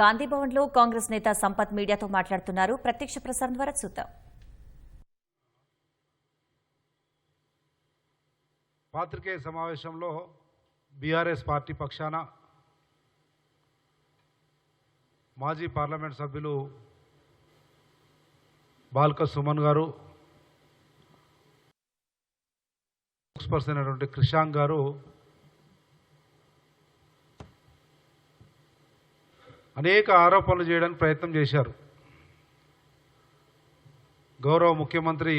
గాంధీభవన్లో కాంగ్రెస్ నేత సంపత్ మీడియాతో మాట్లాడుతున్నారు. ప్రత్యక్ష ప్రసారం ద్వారా చూద్దాం. పాత్రికేయ సమావేశంలో బీఆర్ఎస్ పార్టీ పక్షాన మాజీ పార్లమెంట్ సభ్యులు బాల్క సుమన్ గారు స్పోక్స్పర్సన్ అయినటువంటి క్రిషాంక్ గారు అనేక ఆరోపణలు చేయడానికి ప్రయత్నం చేశారు. గౌరవ ముఖ్యమంత్రి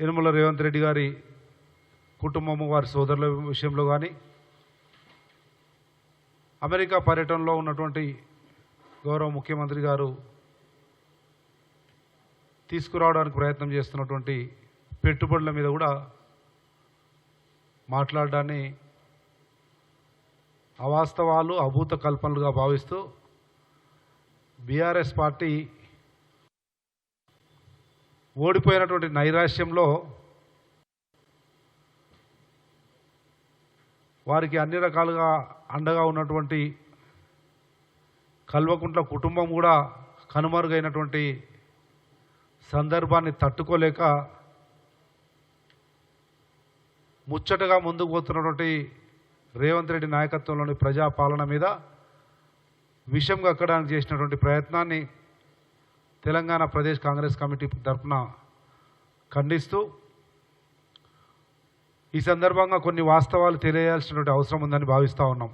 యనమల రేవంత్ రెడ్డి గారి కుటుంబము వారి సోదరుల విషయంలో కానీ అమెరికా పర్యటనలో ఉన్నటువంటి గౌరవ ముఖ్యమంత్రి గారు తీసుకురావడానికి ప్రయత్నం చేస్తున్నటువంటి పెట్టుబడుల మీద కూడా మాట్లాడడాన్ని అవాస్తవాలు అభూత కల్పనలుగా భావిస్తూ బీఆర్ఎస్ పార్టీ ఓడిపోయినటువంటి నైరాశ్యంలో వారికి అన్ని రకాలుగా అండగా ఉన్నటువంటి కల్వకుంట్ల కుటుంబం కూడా కనుమరుగైనటువంటి సందర్భాన్ని తట్టుకోలేక ముచ్చటగా ముందుకు పోతున్నటువంటి రేవంత్ రెడ్డి నాయకత్వంలోని ప్రజాపాలన మీద విషం కక్కడానికి చేసినటువంటి ప్రయత్నాన్ని తెలంగాణ ప్రదేశ్ కాంగ్రెస్ కమిటీ తరఫున ఖండిస్తూ ఈ సందర్భంగా కొన్ని వాస్తవాలు తెలియాల్సినటువంటి అవసరం ఉందని భావిస్తూ ఉన్నాం.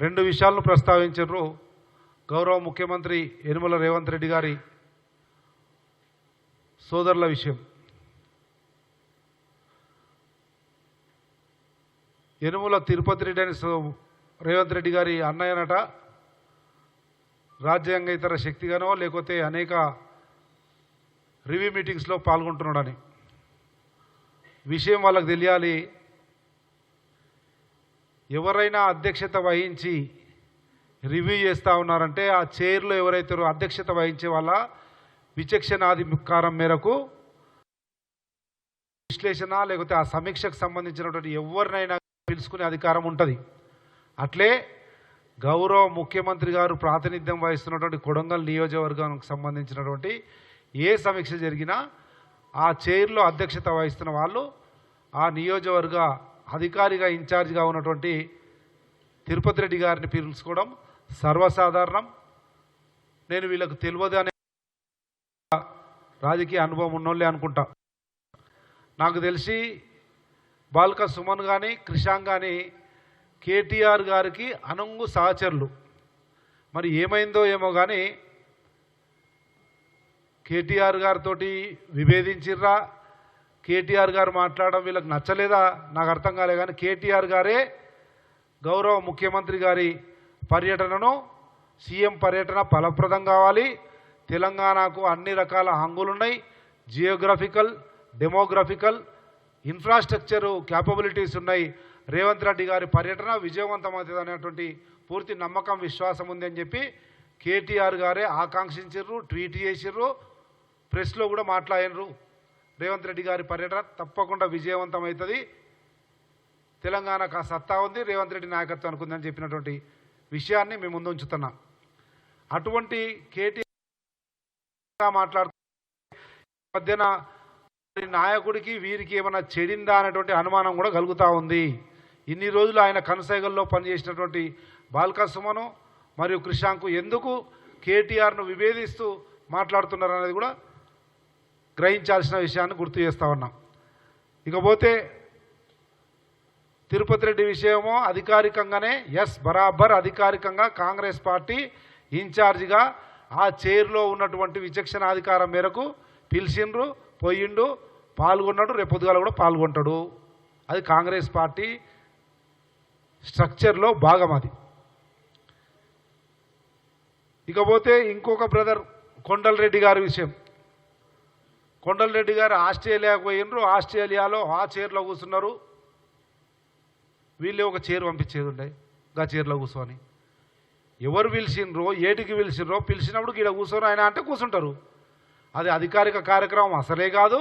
రెండు విషయాలను ప్రస్తావించారు గౌరవ ముఖ్యమంత్రి యనుమల రేవంత్ రెడ్డి గారి సోదరుల విషయం. ఎనుముల తిరుపతి రెడ్డి అని రేవంత్ రెడ్డి గారి అన్నయ్యనట. రాజ్యాంగ ఇతర శక్తిగానో లేకపోతే అనేక రివ్యూ మీటింగ్స్లో పాల్గొంటున్నాడని. విషయం వాళ్ళకి తెలియాలి. ఎవరైనా అధ్యక్షత వహించి రివ్యూ చేస్తూ ఉన్నారంటే ఆ చైర్లో ఎవరైతే అధ్యక్షత వహించే వాళ్ళ విచక్షణాధికారం మేరకు విశ్లేషణ లేకపోతే ఆ సమీక్షకు సంబంధించినటువంటి ఎవరినైనా పిలుచుకునే అధికారం ఉంటుంది. అట్లే గౌరవ ముఖ్యమంత్రి గారు ప్రాతినిధ్యం వహిస్తున్నటువంటి కొడంగల్ నియోజకవర్గానికి సంబంధించినటువంటి ఏ సమీక్ష జరిగినా ఆ చైర్లో అధ్యక్షత వహిస్తున్న వాళ్ళు ఆ నియోజకవర్గ అధికారిగా ఇన్ఛార్జిగా ఉన్నటువంటి తిరుపతి రెడ్డి గారిని పిలుచుకోవడం సర్వసాధారణం. నేను వీళ్ళకు తెలియదు అనే రాజకీయ అనుభవం ఉన్నోళ్ళే అనుకుంటా. నాకు తెలిసి బాల్క సుమన్ కానీ క్రిషాంగ్ కానీ కేటీఆర్ గారికి అనుంగు సహచరులు. మరి ఏమైందో ఏమో కానీ కేటీఆర్ గారితో విభేదించిర్రా. కేటీఆర్ గారు మాట్లాడడం వీళ్ళకి నచ్చలేదా? నాకు అర్థం కాలే కానీ కేటీఆర్ గారే గౌరవ ముఖ్యమంత్రి గారి పర్యటనను సీఎం పర్యటన ఫలప్రదం కావాలి. తెలంగాణకు అన్ని రకాల హంగులున్నాయి. జియోగ్రఫికల్ డెమోగ్రఫికల్ ఇన్ఫ్రాస్ట్రక్చరు క్యాపబిలిటీస్ ఉన్నాయి. రేవంత్ రెడ్డి గారి పర్యటన విజయవంతమవుతుంది అనేటువంటి పూర్తి నమ్మకం విశ్వాసం ఉంది అని చెప్పి కేటీఆర్ గారే ఆకాంక్షించారు ట్వీట్ చేసిర్రు ప్రెస్లో కూడా మాట్లాడినరు రేవంత్ రెడ్డి గారి పర్యటన తప్పకుండా విజయవంతం అవుతుంది తెలంగాణకు ఆ సత్తా ఉంది రేవంత్ రెడ్డి నాయకత్వం అనుకుందని చెప్పినటువంటి విషయాన్ని మేము ముందు ఉంచుతున్నాం. అటువంటి కేటీఆర్ మాట్లాడుతూ మధ్యన నాయకుడికి వీరికి ఏమైనా చెడిందా అనేటువంటి అనుమానం కూడా కలుగుతూ ఉంది. ఇన్ని రోజులు ఆయన కనసైగల్లో పనిచేసినటువంటి బాల్కసుమను మరియు కృషాంకు ఎందుకు కేటీఆర్ను విభేదిస్తూ మాట్లాడుతున్నారు అనేది కూడా గ్రహించాల్సిన విషయాన్ని గుర్తు చేస్తా ఉన్నాం. ఇకపోతే తిరుపతి రెడ్డి విషయమో అధికారికంగానే ఎస్ బరాబర్ అధికారికంగా కాంగ్రెస్ పార్టీ ఇన్ఛార్జిగా ఆ చైర్లో ఉన్నటువంటి విచక్షణాధికారం మేరకు పిలిచిండ్రు. పోయిండు పాల్గొన్నాడు రేపు పొద్దుగాల కూడా పాల్గొంటాడు. అది కాంగ్రెస్ పార్టీ స్ట్రక్చర్లో భాగం అది. ఇకపోతే ఇంకొక బ్రదర్ కొండలరెడ్డి గారి విషయం. కొండలరెడ్డి గారు ఆస్ట్రేలియాకు పోయినరు ఆస్ట్రేలియాలో ఆ చైర్లో కూర్చున్నారు. వీళ్ళే ఒక చైర్ పంపించేది ఉండే గా చైర్లో కూర్చొని. ఎవరు పిలిచిండ్రో ఏటికి పిలిచిండ్రో పిలిచినప్పుడు ఇక్కడ కూర్చొని ఆయన అంటే కూర్చుంటారు. అది అధికారిక కార్యక్రమం అసలే కాదు.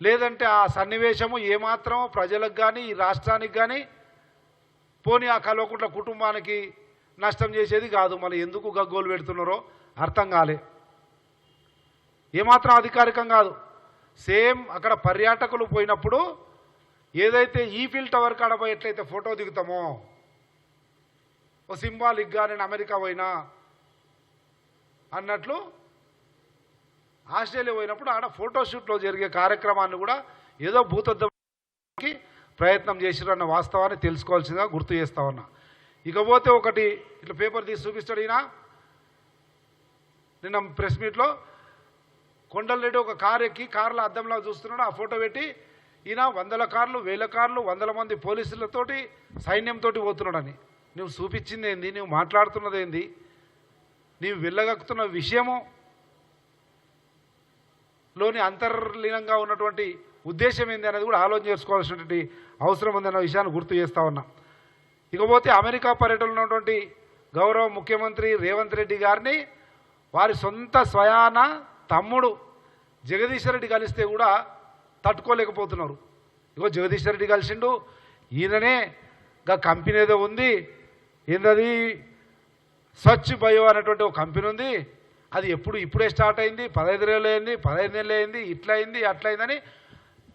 లేదంటే ఆ సన్నివేశము ఏమాత్రం ప్రజలకు కానీ ఈ రాష్ట్రానికి కానీ పోనీ ఆ కల్వకుంట్ల కుటుంబానికి నష్టం చేసేది కాదు. మళ్ళీ ఎందుకు గగ్గోలు పెడుతున్నారో అర్థం కాలే. ఏమాత్రం అధికారికం కాదు. సేమ్ అక్కడ పర్యాటకులు పోయినప్పుడు ఏదైతే ఈఫిల్ టవర్ కాడ పోయి ఎట్లయితే ఫోటో దిగుతామో ఓ సింబాలిక్గా నేను అమెరికా పోయినా అన్నట్లు ఆస్ట్రేలియా పోయినప్పుడు ఆడ ఫోటోషూట్లో జరిగే కార్యక్రమాన్ని కూడా ఏదో భూతద్దంకి ప్రయత్నం చేసిరు అన్న వాస్తవాన్ని తెలుసుకోవాల్సిందిగా గుర్తు చేస్తా ఉన్నా. ఇకపోతే ఒకటి ఇట్లా పేపర్ తీసి చూపిస్తాడు ఈయన. నిన్న ప్రెస్ మీట్లో కొండలరెడ్డి ఒక కారు ఎక్కి కార్ల అద్దంలో చూస్తున్నాడు. ఆ ఫోటో పెట్టి ఈయన వందల కార్లు వేల కార్లు వందల మంది పోలీసులతోటి సైన్యంతో పోతున్నాడని. నువ్వు చూపించింది ఏంది నువ్వు మాట్లాడుతున్నది ఏంది నీవు వెళ్ళగక్కుతున్న విషయము లోని అంతర్లీనంగా ఉన్నటువంటి ఉద్దేశం ఏంది అనేది కూడా ఆలోచన చేసుకోవాల్సినటువంటి అవసరం ఉందన్న విషయాన్ని గుర్తు చేస్తూ ఉన్నాం. ఇకపోతే అమెరికా పర్యటనలో ఉన్నటువంటి గౌరవ ముఖ్యమంత్రి రేవంత్ రెడ్డి గారిని వారి సొంత స్వయాన తమ్ముడు జగదీశ్వర్ రెడ్డి కలిస్తే కూడా తట్టుకోలేకపోతున్నారు. ఇగో జగదీశ్వర్ రెడ్డి కలిసిండు. ఈయననే ఇంకా కంపెనీ ఏదో ఉంది. ఏందది? స్వచ్ఛ బయో అనేటువంటి ఒక కంపెనీ ఉంది. అది ఎప్పుడు ఇప్పుడే స్టార్ట్ అయింది. పదహైదు నెలలు అయింది పదహైదు నెలలు అయింది ఇట్లా అయింది అట్లా అయిందని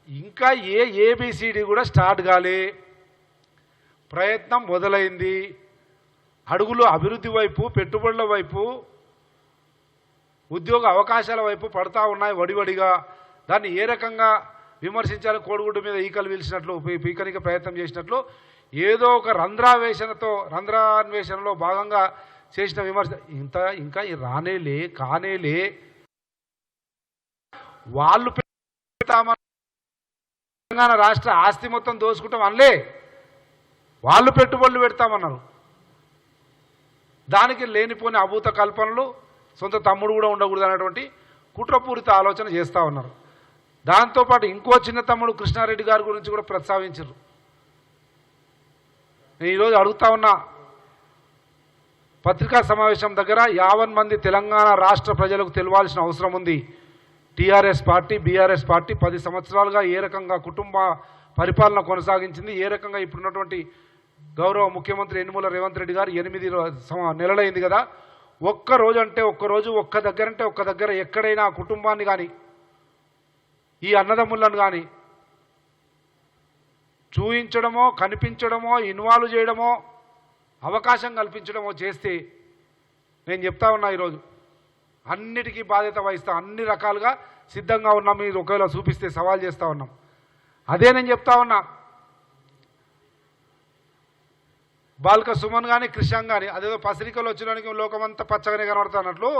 ఇంకా ఏ ఏబిసిడి కూడా స్టార్ట్ కాలే. ప్రయత్నం మొదలైంది. అడుగులు అభివృద్ధి వైపు పెట్టుబడుల వైపు ఉద్యోగ అవకాశాల వైపు పడతా ఉన్నాయి వడివడిగా. దాన్ని ఏ రకంగా విమర్శించాలి? కోడిగుడ్డు మీద ఈకలు పిలిచినట్లు పీకనిక ప్రయత్నం చేసినట్లు. ఏదో ఒక రంధ్రావేశనతో రంధ్రాన్వేషణలో భాగంగా చేసిన విమర్శ ఇంత ఇంకా రానేలే కానేలే. వాళ్ళు తెలంగాణ రాష్ట్ర ఆస్తి మొత్తం దోసుకుంటాం అనలే. వాళ్ళు పెట్టుబడులు పెడతామన్నారు. దానికి లేనిపోని అభూత కల్పనలు సొంత తమ్ముడు కూడా ఉండకూడదు అనేటువంటి కుట్రపూరిత ఆలోచన చేస్తూ ఉన్నారు. దాంతోపాటు ఇంకో చిన్న తమ్ముడు కృష్ణారెడ్డి గారి గురించి కూడా ప్రస్తావించారు. నేను ఈరోజు అడుగుతా ఉన్నా పత్రికా సమావేశం దగ్గర యావన్ మంది తెలంగాణ రాష్ట్ర ప్రజలకు తెలియాల్సిన అవసరం ఉంది. టీఆర్ఎస్ పార్టీ బీఆర్ఎస్ పార్టీ పది సంవత్సరాలుగా ఏ రకంగా కుటుంబ పరిపాలన కొనసాగించింది ఏ రకంగా ఇప్పుడున్నటువంటి గౌరవ ముఖ్యమంత్రి యనుమల రేవంత్ రెడ్డి గారు ఎనిమిది నెలలైంది కదా. ఒక్క రోజు అంటే ఒక్క రోజు ఒక్క దగ్గర అంటే ఒక్క దగ్గర ఎక్కడైనా కుటుంబాన్ని కానీ ఈ అన్నదమ్ములను కానీ చూయించడమో కనిపించడమో ఇన్వాల్వ్ చేయడమో అవకాశం కల్పించడమో చేస్తే నేను చెప్తా ఉన్నా ఈరోజు. అన్నిటికీ బాధ్యత వహిస్తా అన్ని రకాలుగా సిద్ధంగా ఉన్నాం మీరు ఒకవేళ చూపిస్తే సవాల్ చేస్తూ ఉన్నాం. అదే నేను చెప్తా ఉన్నా. బాల్క సుమన్ కానీ కృష్ణ కానీ అదేదో పసిరికలు వచ్చినానికి లోకమంతా పచ్చగానే కనబడుతున్నట్లు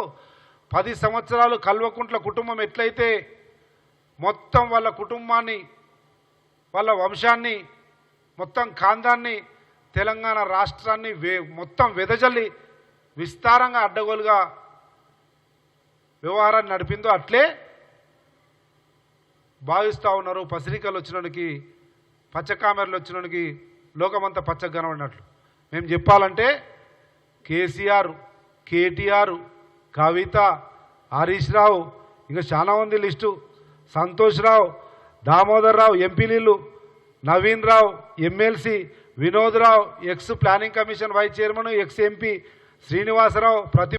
పది సంవత్సరాలు కల్వకుంట్ల కుటుంబం ఎట్లయితే మొత్తం వాళ్ళ కుటుంబాన్ని వాళ్ళ వంశాన్ని మొత్తం కాందాన్ని తెలంగాణ రాష్ట్రాన్ని వే మొత్తం వెదజల్లి విస్తారంగా అడ్డగోలుగా వ్యవహారాన్ని నడిపిందో అట్లే భావిస్తూ ఉన్నారు. పసిరికలు వచ్చినోనికి పచ్చకామెరలు వచ్చినోనికి లోకమంతా పచ్చగా కనబడినట్లు మేము చెప్పాలంటే కేసీఆర్ కేటీఆర్ కవిత హరీష్ రావు ఇంకా చాలా ఉంది list. Santosh Rao Damodar Rao ఎంపీలీలు Naveen Rao MLC Vinodrao ex planning commission vice chairman ex MP Srinivasarao ప్రతి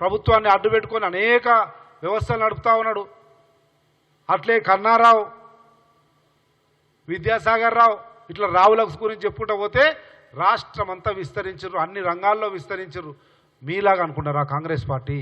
ప్రభుత్వాన్ని అడ్డుపెట్టుకొని అనేక వ్యవస్థలు నడుపుతా ఉన్నాడు. అట్లే కన్నారావు విద్యాసాగర్ రావు ఇట్లా రావులకు గురించి చెప్పుకుంటూ పోతే రాష్ట్రం అంతా విస్తరించరు అన్ని రంగాల్లో విస్తరించరు. మీలాగా అనుకుంటారా కాంగ్రెస్ పార్టీ?